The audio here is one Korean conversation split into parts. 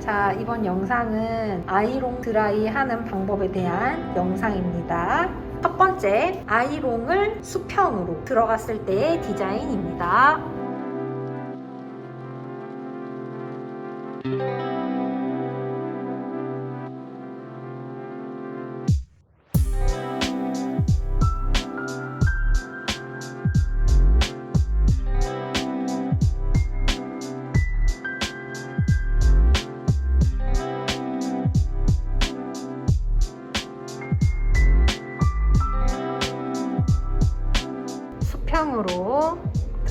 자, 이번 영상은 아이롱 드라이 하는 방법에 대한 영상입니다. 첫 번째, 아이롱을 수평으로 들어갔을 때의 디자인입니다.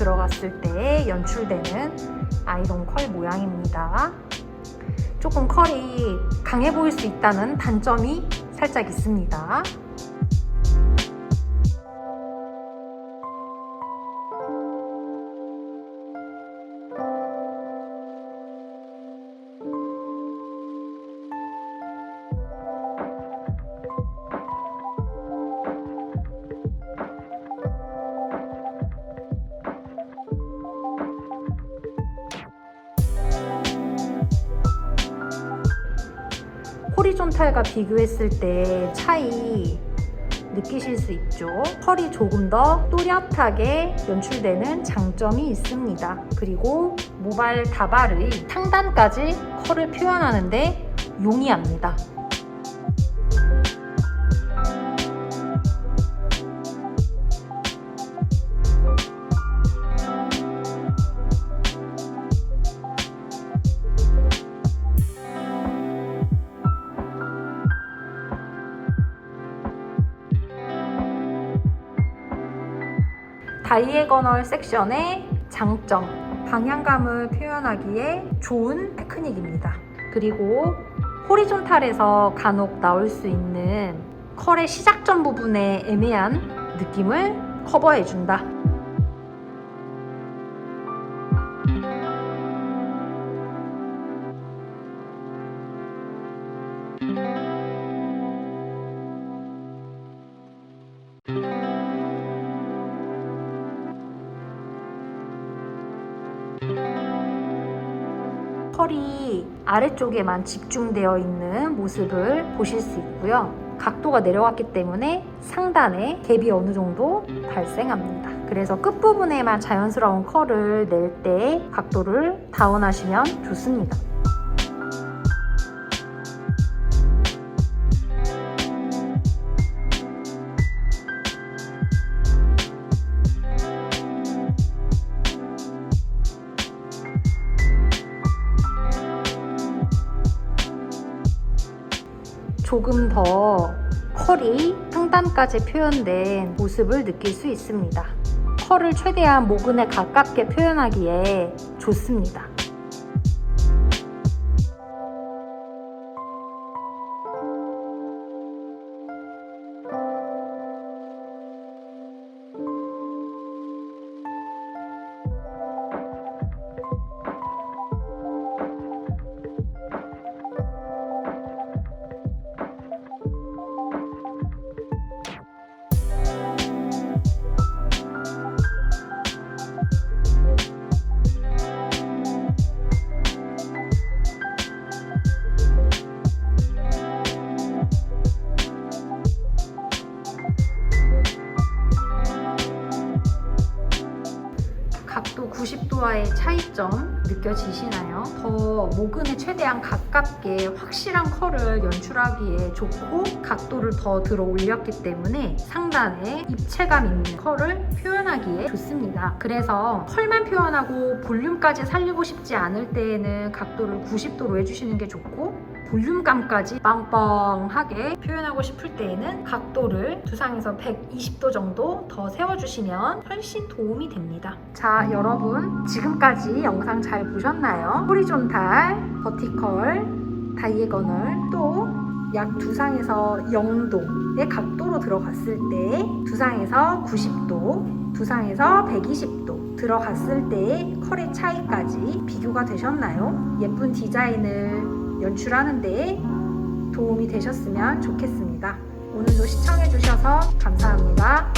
들어갔을 때 연출되는 아이롱 컬 모양입니다. 조금 컬이 강해 보일 수 있다는 단점이 살짝 있습니다. 호리존탈과 비교했을 때 차이 느끼실 수 있죠. 컬이 조금 더 또렷하게 연출되는 장점이 있습니다. 그리고 모발 다발의 상단까지 컬을 표현하는데 용이합니다. 다이애거널 섹션의 장점, 방향감을 표현하기에 좋은 테크닉입니다. 그리고 호리존탈에서 간혹 나올 수 있는 컬의 시작점 부분의 애매한 느낌을 커버해준다. 털이 아래쪽에만 집중되어 있는 모습을 보실 수 있고요. 각도가 내려갔기 때문에 상단에 갭이 어느 정도 발생합니다. 그래서 끝부분에만 자연스러운 컬을 낼 때 각도를 다운하시면 좋습니다. 조금 더 컬이 상단까지 표현된 모습을 느낄 수 있습니다. 컬을 최대한 모근에 가깝게 표현하기에 좋습니다. 90도와의 차이점 느껴지시나요? 더 모근에 최대한 가깝게 확실한 컬을 연출하기에 좋고 각도를 더 들어 올렸기 때문에 상단에 입체감 있는 컬을 표현하기에 좋습니다. 그래서 컬만 표현하고 볼륨까지 살리고 싶지 않을 때에는 각도를 90도로 해주시는 게 좋고 볼륨감까지 빵빵하게 표현하고 싶을 때에는 각도를 두상에서 120도 정도 더 세워주시면 훨씬 도움이 됩니다. 자, 여러분 지금까지 영상 잘 보셨나요? 호리존탈, 버티컬, 다이애거널 또약 두상에서 0도의 각도로 들어갔을 때 두상에서 90도, 두상에서 120도 들어갔을 때의 컬의 차이까지 비교가 되셨나요? 예쁜 디자인을 연출하는 데 도움이 되셨으면 좋겠습니다. 오늘도 시청해주셔서 감사합니다.